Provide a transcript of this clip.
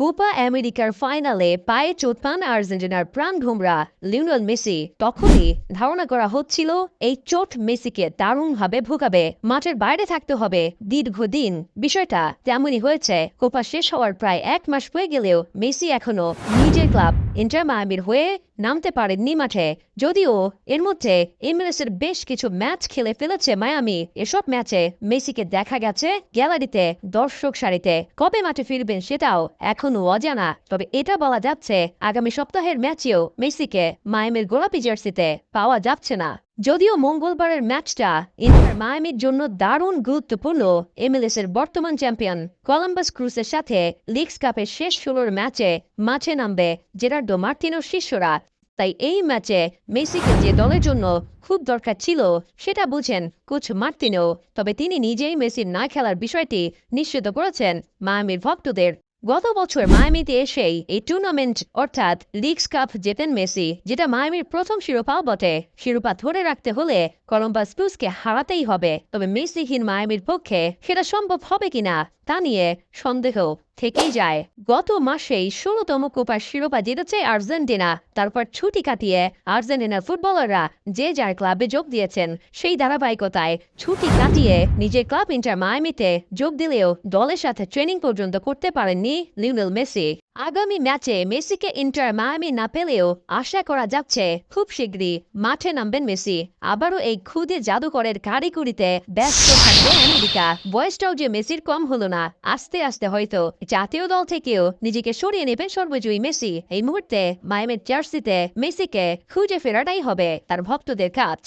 Copa আমেরিকার ফাইনালে পায়ে চোট পান আর্জেন্টিনার প্রাণ ঘুমরা লিওনেল মেসি। তখনই ধারণা করা হচ্ছিল, এই চোট মেসিকে দারুণভাবে ভোগাবে, মাঠের বাইরে থাকতে হবে। দীর্ঘদিন বিষয়টা তেমনই হয়েছে। কোপা শেষ হওয়ার প্রায় এক মাস হয়ে গেলেও মেসি এখনও নিজের ক্লাব ইন্টার মায়ামির হয়ে নামতে পারেননি মাঠে। যদিও এর মধ্যে এমএলএসের বেশ কিছু ম্যাচ খেলে ফেলেছে মায়ামি। এসব ম্যাচে মেসিকে দেখা গেছে গ্যালারিতে, দর্শক সারিতে। কবে মাঠে ফিরবেন সেটাও এখনও অজানা। তবে এটা বলা যাচ্ছে, আগামী সপ্তাহের ম্যাচেও মেসিকে মায়ামির গোলাপি জার্সিতে পাওয়া যাচ্ছে না। যদিও মঙ্গলবারের ম্যাচটা ইন্টার মায়ামির জন্য দারুণ গুরুত্বপূর্ণ এমএলএস এর বর্তমান চ্যাম্পিয়ন কলাম্বাস ক্রুসের সাথে লিগস কাপের শেষ ষোলোর ম্যাচে মাঠে নামবে জেরার্ডো মার্টিনোর শিষ্যরা। তাই এই ম্যাচে মেসিকে যে দলের জন্য খুব দরকার ছিল, সেটা বুঝেন কোচ মার্তিনো তবে তিনি নিজেই মেসির না খেলার বিষয়টি নিশ্চিত করেছেন মায়ামির ভক্তদের। গত বছর মায়ামিতে এসেই এই টুর্নামেন্ট অর্থাৎ লিগস কাপ জেতেন মেসি, যেটা মায়ামির প্রথম শিরোপাও বটে। শিরোপা ধরে রাখতে হলে কলম্বাস পুসকে হারাতেই হবে। তবে মেসিহীন মায়ামির পক্ষে সেটা সম্ভব হবে কিনা তা নিয়ে সন্দেহ। থেকেই যায়। গত মাসেই ষোলতম কোপার শিরোপা জিতেছে আর্জেন্টিনা। তারপর ছুটি কাটিয়ে আর্জেন্টিনার ফুটবলাররা যে যার ক্লাবে যোগ দিয়েছেন, সেই ধারাবাহিকতায় ছুটি কাটিয়ে নিজের ক্লাব ইন্টার মায়ামিতে যোগ দিলেও দলের সাথে ট্রেনিং পর্যন্ত করতে পারেননি লিওনেল মেসি। আগামী ম্যাচে মেসিকে ইন্টার মায়ামি না পেলেও আশা করা যাচ্ছে, খুব শীঘ্রই মাঠে নামবেন মেসি। আবারও এই খুদে জাদুকরের কারিকুরিতে ব্যস্ত থাকবে আমেরিকা। বয়সটাও যে মেসির কম হলো না, আস্তে আস্তে হয়তো। জাতীয় দল থেকেও নিজেকে সরিয়ে নেবেন সর্বজয়ী মেসি। এই মুহূর্তে মায়ামের জার্সিতে মেসিকে খুঁজে ফেরাটাই হবে তার ভক্তদের কাজ